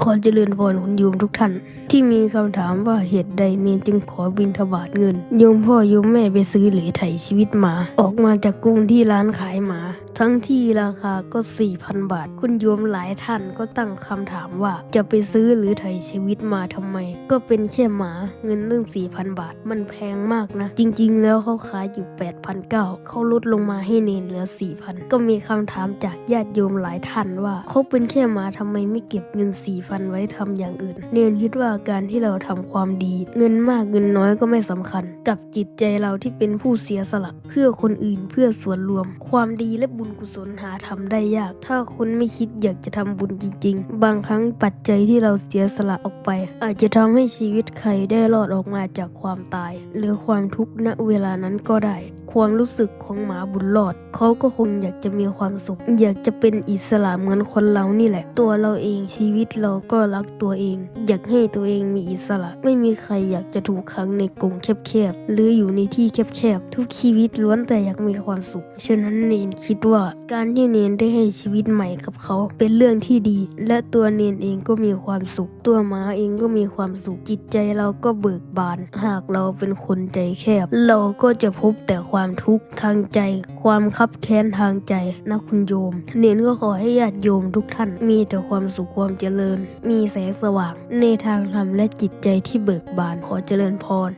ขอเจริญพรคุณโยมทุกท่าน ที่มีคำถามว่าเหตุใดเนนจึงขอบินทบาทเงิน โยมพ่อโยมแม่ไปซื้อเหลือไถชีวิตหมา ออกมาจากกรุงที่ร้านขายหมา ทั้งที่ราคาก็4,000 บาท คุณโยมหลายท่านก็ตั้งคำถามว่าจะไปซื้อหรือไถชีวิตมาทำไม ก็เป็นแค่หมาเงินเรื่อง4,000 บาท มันแพงมากนะ จริงๆ แล้วเขาขายอยู่8,900เขาลดลงมาให้เนนเหลือ4,000ก็มีคำถามจากญาติโยมหลายท่านว่าเขาเป็นแค่หมาทำไมไม่เก็บเงิน4,000ไว้ทำอย่างอื่น เนนคิดว่าการที่เราทำความดี เงินมากเงินน้อยก็ไม่สำคัญ กับจิตใจเราที่เป็นผู้เสียสละ เพื่อคนอื่นเพื่อส่วนรวม ความดีและบุญกุศลหาทำได้ยาก ถ้าคนไม่คิดอยากจะทำบุญจริง ๆ บางครั้งปัจจัยที่เราเสียสละออกไป อาจจะทำให้ชีวิตใครได้รอดออกมาจากความตาย หรือความทุกข์ณเวลานั้นก็ได้ความรู้สึกของหมาบุญรอด เขาก็คงอยากจะมีความสุข อยากจะเป็นอิสระเหมือนคนเรานี่แหละ ตัวเราเองชีวิตเราก็รักตัวเอง อยากให้ตัวเองมีอิสระ ไม่มีใครอยากจะถูกขังในกรงแคบๆหรืออยู่ในที่แคบๆทุกชีวิตล้วนแต่อยากมีความสุข ฉะนั้นเนนคิดว่าการที่เนนได้ให้ชีวิตใหม่กับเขาเป็นเรื่องที่ดี และตัวเนนเองก็มีความสุข ตัวหมาเองก็มีความสุขจิตใจเราก็เบิกบาน หากเราเป็นคนใจแคบ เราก็จะพบแต่ความทุกข์ทางใจ ความคับแค้นทางใจนะคุณโยม เนนก็ขอให้ญาติโยมทุกท่านมีแต่ความสุขความเจริญ มีแสงสว่าง ในทางธรรมและจิตใจที่เบิกบานขอเจริญพร